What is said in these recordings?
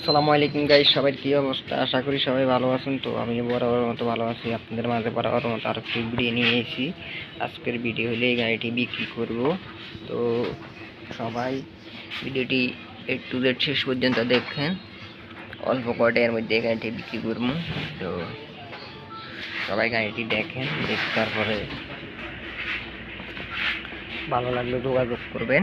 আসসালামু আলাইকুম গাইস সবাই কি অবস্থা? আশা করি সবাই ভালো আছেন। তো আমি বরাবর মতো ভালো আছি। আপনাদের মাঝে বরাবর মতো আরও একটি ভিডিও নিয়ে এসেছি। আজকের ভিডিও হলে এই গাড়িটি বিক্রি করব। তো সবাই ভিডিওটি একটু রেট শেষ পর্যন্ত দেখেন। অল্প কটার মধ্যে এই গাড়িটি বিক্রি করব। তো সবাই গাড়িটি দেখেন, দেখে তারপরে ভালো লাগলে যোগাযোগ করবেন।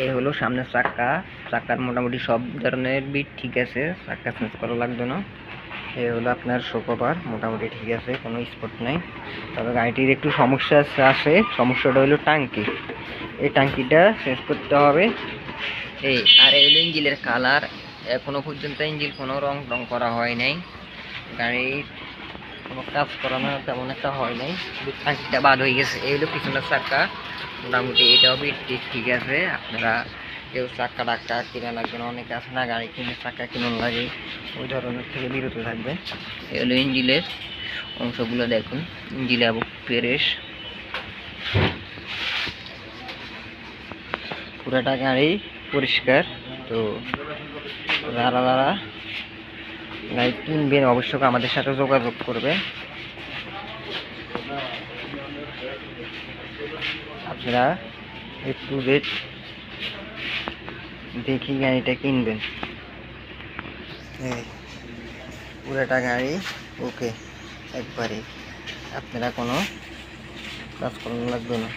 এই হলো সামনের চাক্কা চাক্কার মোটামুটি সব ধরনের বিট ঠিক আছে চাক্কা চেঞ্জ করা লাগবে না। এই হলো আপনার শোকভার মোটামুটি ঠিক আছে, কোনো স্পট নাই। তবে গাড়িটির একটু সমস্যা আছে সমস্যাটা হলো টাঙ্কি। এই টাঙ্কিটা চেঞ্জ করতে হবে। এই আর এই হলো ইঞ্জিনের কালার এখনও পর্যন্ত ইঞ্জিন কোনো রং রং করা হয় নাই। গাড়ির কোনো কাজ করানো তেমন একটা হয় নাই। শুধু টাঙ্কিটা বাদ হয়ে গেছে। এই হলো পিছনের চাক্কা মোটামুটি এটাও ঠিক ঠিক আছে। আপনারা কেউ চাক্কা টাক্কা কিনা লাগবে না অনেকে আছে না, গাড়ি কিনে চাক্কা কিনুন লাগে। ওই ধরনের থেকে বিরত থাকবে এই হলো ইঞ্জিলের অংশগুলো দেখুন। ইঞ্জিল এবং পেরেস পুরাটা গাড়ি পরিষ্কার। তো যারা যারা গাড়ি কিনবেন অবশ্যই আমাদের সাথে যোগাযোগ করবে। আপনারা একটু রেট দেখি গাড়িটা কিনবেন। পুরাটা গাড়ি ওকে একবারে আপনারা কোনো কাজ করানো লাগবে না।